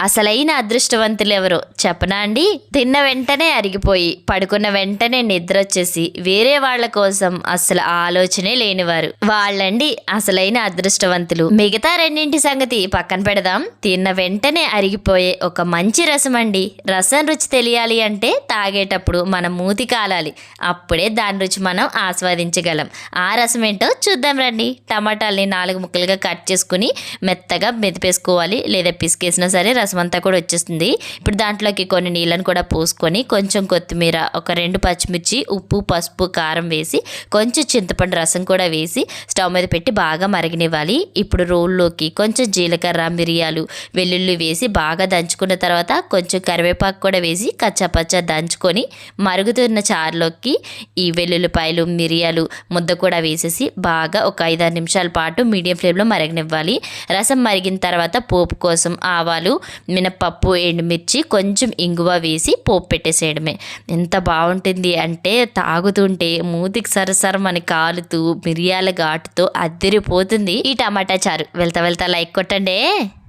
అసలైన అదృష్టవంతులు ఎవరు చెప్పనా అండి? తిన్న వెంటనే అరిగిపోయి పడుకున్న వెంటనే నిద్ర వచ్చేసి వేరే వాళ్ళ కోసం అసలు ఆలోచనే లేనివారు. వాళ్ళండి అసలైన అదృష్టవంతులు. మిగతా రెండింటి సంగతి పక్కన పెడదాం. తిన్న వెంటనే అరిగిపోయే ఒక మంచి రసం అండి రసం రుచి తెలియాలి అంటే తాగేటప్పుడు మన మూతి కాలాలి. అప్పుడే దాని రుచి మనం ఆస్వాదించగలం. ఆ రసం ఏంటో చూద్దాం రండి. టమాటాలని నాలుగు ముక్కలుగా కట్ చేసుకుని మెత్తగా మెదిపేసుకోవాలి. లేదా పిసికేసినా సరే రసం అంతా కూడా వచ్చేస్తుంది. ఇప్పుడు దాంట్లోకి కొన్ని నీళ్ళని కూడా పోసుకొని కొంచెం కొత్తిమీర ఒక రెండు పచ్చిమిర్చి ఉప్పు పసుపు కారం వేసి కొంచెం చింతపండు రసం కూడా వేసి స్టవ్ మీద పెట్టి బాగా మరగనివ్వాలి. ఇప్పుడు రోల్లోకి కొంచెం జీలకర్ర మిరియాలు వెల్లుల్లి వేసి బాగా దంచుకున్న తర్వాత కొంచెం కరివేపాకు కూడా వేసి కచ్చపచ్చ దంచుకొని మరుగుతున్న చారులోకి ఈ వెల్లుల్లిపాయలు మిరియాలు ముద్ద కూడా వేసేసి బాగా ఒక ఐదారు నిమిషాల పాటు మీడియం ఫ్లేమ్లో మరగనివ్వాలి. రసం మరిగిన తర్వాత పోపు కోసం ఆవాలు మినపప్పు ఎండుమిర్చి కొంచెం ఇంగువ వేసి పోపు పెట్టేసేయడమే. ఎంత బాగుంటుంది అంటే తాగుతుంటే మూతికి సరసరమని కాలుతూ మిరియాల ఘాటుతో అద్దరిపోతుంది ఈ టమాటా చారు. వెళ్తా వెళ్తా లైక్ కొట్టండి.